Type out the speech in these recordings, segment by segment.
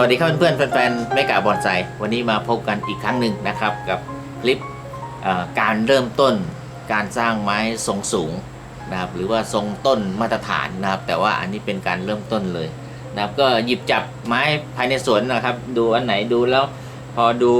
สวัสดีครับเพื่อนๆแฟนๆไม่กาบอนไซวันนี้มาพบกันอีกครั้งหนึ่งนะครับกับคลิปการเริ่มต้นการสร้างไม้ทรงสูงนะครับหรือว่าทรงต้นมาตรฐานนะครับ แต่ว่าอันนี้เป็นการเริ่มต้นเลยนะครับก็หยิบจับไม้ภายในสวนนะครับ ดูอันไหนดูแล้วพอดู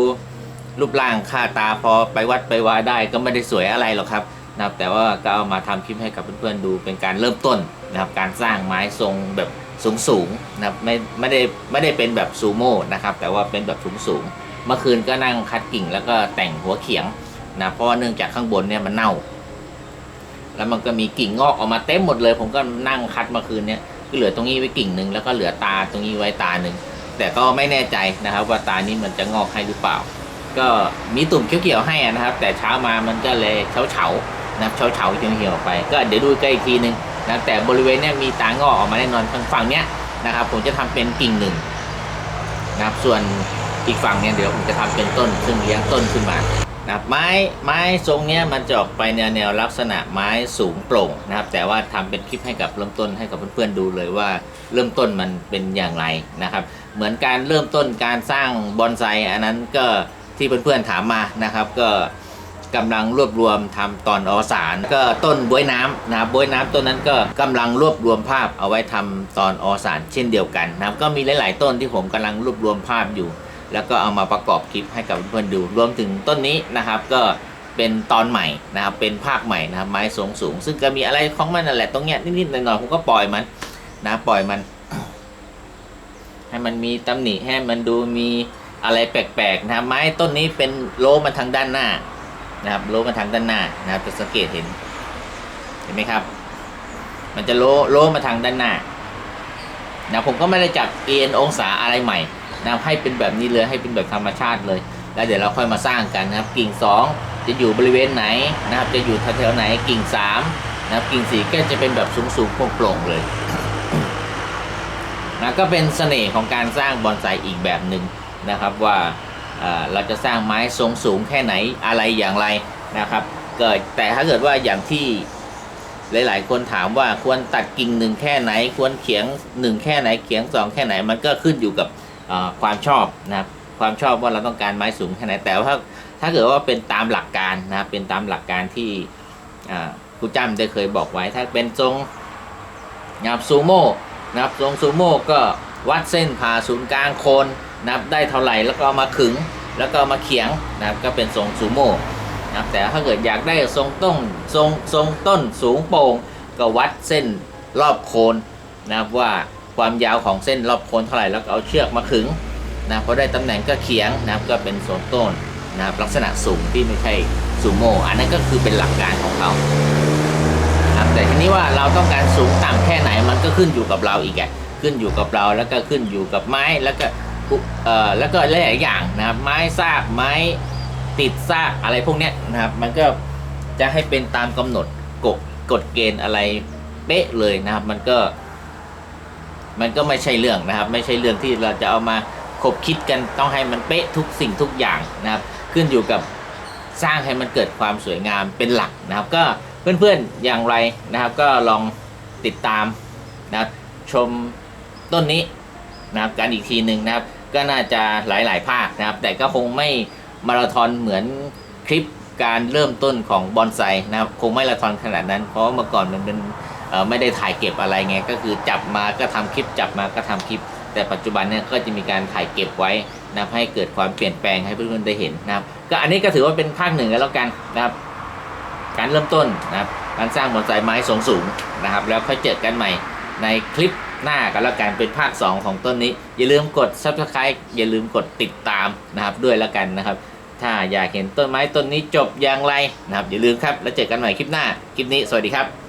รูปร่างค่าตาพอไปวัดไปวาได้ก็ไม่ได้สวยอะไรหรอกครับนะครับแต่ว่าก็เอามาทำคลิปให้กับเพื่อนๆดูเป็นการเริ่มต้นนะครับการสร้างไม้ทรงแบบ สูงสูงนะครับไม่ไม่ได้ไม่ได้เป็นแบบซูโม่นะครับแต่ว่าเป็นแบบสูงสูงเมื่อคืนก็นั่งคัดกิ่งแล้วก็แต่งหัวเขียงนะเพราะว่าเนื่องจากข้างบนเนี่ยมันเน่า แล้วมันก็มีกิ่งงอกออกมาเต็มหมดเลย ผมก็นั่งคัดเมื่อคืนเนี่ยก็เหลือตรงนี้ไว้กิ่งหนึ่งแล้วก็เหลือตาตรงนี้ไว้ตาหนึ่งแต่ก็ไม่แน่ใจนะครับ ว่าตานี้มันจะงอกให้หรือเปล่า ก็มีตุ่มเขียวๆให้นะครับ แต่เช้ามามันก็เลยเฉาเฉานะเฉาเฉาเหี่ยวๆไป ก็เดี๋ยวดูใกล้อีกทีหนึง นะแต่บริเวณเนี้ยมีตางอกออกมาแน่นอนทางฝั่งเนี้ยนะครับ ผมจะทำเป็นกิ่งหนึ่งนะครับส่วนอีกฝั่งเนี่ยเดี๋ยวผมจะทำเป็นต้นซึ่งเลี้ยงต้นขึ้นมานะครับไม้ไม้ทรงเนี้ยมันจะออกไปแนวแนวลักษณะไม้สูงโปร่งนะครับ แต่ว่าทำเป็นคลิปให้กับเริ่มต้นให้กับเพื่อนๆดูเลยว่าเริ่มต้นมันเป็นอย่างไรนะครับ เหมือนการเริ่มต้นการสร้างบอนไซอันนั้นก็ที่เพื่อนๆถามมานะครับ ก็ กำลังรวบรวมทำตอนอวสานก็ต้นบวยน้ำนะครับบวยน้ำต้นนั้นก็กำลังรวบรวมภาพเอาไว้ทำตอนอวสานเช่นเดียวกันนะครับก็มีหลาย ๆ ต้นที่ผมกำลังรวบรวมภาพอยู่ แล้วก็เอามาประกอบคลิปให้กับเพื่อนๆดูรวมถึงต้นนี้นะครับก็เป็นตอนใหม่นะครับเป็นภาคใหม่นะครับไม้สูงสูง ซึ่งก็มีอะไรของมันนั่นแหละตรงเนี้ยนิดๆหน่อยๆผมก็ปล่อยมันนะปล่อยมัน ให้มันมีตำหนิให้มันดูมีอะไรแปลกๆนะครับไม้ต้นนี้เป็นโลมันทางด้านหน้า นะครับโลมันทางด้านหน้านะครับ จะสังเกตเห็น เห็นไหมครับ มันจะโลโลมาทางด้านหน้านะผมก็ไม่ได้จับเอ็นองศาอะไรใหม่นะให้เป็นแบบนี้เลยให้เป็นแบบธรรมชาติเลย แล้วเดี๋ยวเราค่อยมาสร้างกันนะครับ กิ่ง 2 จะอยู่บริเวณไหนนะครับ จะอยู่แถวๆไหนกิ่ง 3 นะครับ กิ่ง4ก็จะเป็นแบบสูงๆโปร่งๆเลยนะก็เป็นเสน่ห์ของการสร้างบอนไซอีกแบบหนึ่งนะครับว่า เราจะสร้างไม้ทรงสูงแค่ไหนอะไรอย่างไรนะครับเกิดแต่ถ้าเกิดว่าอย่างที่หลายๆ คนถามว่าควรตัดกิ่งหนึ่งแค่ไหน ควรเขียงหนึ่งแค่ไหนเขียงสองแค่ไหนมันก็ขึ้นอยู่กับความชอบนะครับความชอบว่าเราต้องการไม้สูงแค่ไหนแต่ว่าถ้าถ้าเกิดว่าเป็นตามหลักการนะครับเป็นตามหลักการที่ครูจ้ำได้เคยบอกไว้ถ้าเป็นทรงนะครับซูโม่นะครับทรงซูโม่ก็วัดเส้นผ่าศูนย์กลางโคน นะครับได้เท่าไหร่แล้วก็ามาขึงแล้วก็มาเขียงนะครับก็เป็นทรงซูโม่นะครับแต่ถ้าเกิดอยากได้ทรงต้นทรงทรงต้นสูงโป่งก็วัดเส้นรอบโคนนะครับว่าความยาวของเส้นรอบโคนเท่าไหร่แล้วก็เอาเชือกมาขึงนะพอได้ตำแหน่งก็เขียงนะครับก็เป็นทรงต้นนะครับลักษณะสูงที่ไม่ใช่ซูโม่อันนั้นก็คือเป็นหลักการของเขาครับแต่ทีนี้ว่าเราต้องการสูงต่ำแค่ไหนมันก็ขึ้นอยู่กับเราอีกอะขึ้นอยู่กับเราแล้วก็ขึ้นอยู่กับไม้แล้วก็ เอ่อแล้วก็หลายๆอย่างนะครับ ไม้ซากไม้ติดซากอะไรพวกเนี้ยนะครับ มันก็จะให้เป็นตามกำหนดกฎกฎเกณฑ์อะไรเป๊ะเลยนะครับ มันก็ มันก็ไม่ใช่เรื่องนะครับ ไม่ใช่เรื่องที่เราจะเอามาคบคิดกันต้องให้มันเป๊ะทุกสิ่งทุกอย่างนะครับ ขึ้นอยู่กับสร้างให้มันเกิดความสวยงามเป็นหลักนะครับ ก็เพื่อนๆอย่างไรนะครับ ก็ลองติดตามนะครับชมต้นนี้นะครับกันอีกทีหนึ่งนะครับ ก็น่าจะหลาย ๆ ภาคนะครับ แต่ก็คงไม่มาราธอนเหมือนคลิปการเริ่มต้นของบอนไซนะครับคงไม่มาราธอนขนาดนั้น เพราะว่าเมื่อก่อนมันเป็นไม่ได้ถ่ายเก็บอะไรไง ก็คือจับมาก็ทำคลิปจับมาก็ทำคลิป แต่ปัจจุบันเนี่ยก็จะมีการถ่ายเก็บไว้นะครับให้เกิดความเปลี่ยนแปลงให้เพื่อนๆได้เห็นนะครับ ก็อันนี้ก็ถือว่าเป็นภาคหนึ่งแล้วกันนะครับ การเริ่มต้นนะครับการสร้างบอนไซไม้สูงสูงนะครับ แล้วค่อยเจอกันใหม่ในคลิป หน้ากันแล้วกันเป็นภาค 2 ของต้นนี้ อย่าลืมกด subscribe อย่าลืมกดติดตามนะครับด้วยแล้วกันนะครับ ถ้าอยากเห็นต้นไม้ต้นนี้จบอย่างไรนะครับอย่าลืมครับแล้วเจอกันใหม่คลิปหน้าคลิปนี้สวัสดีครับ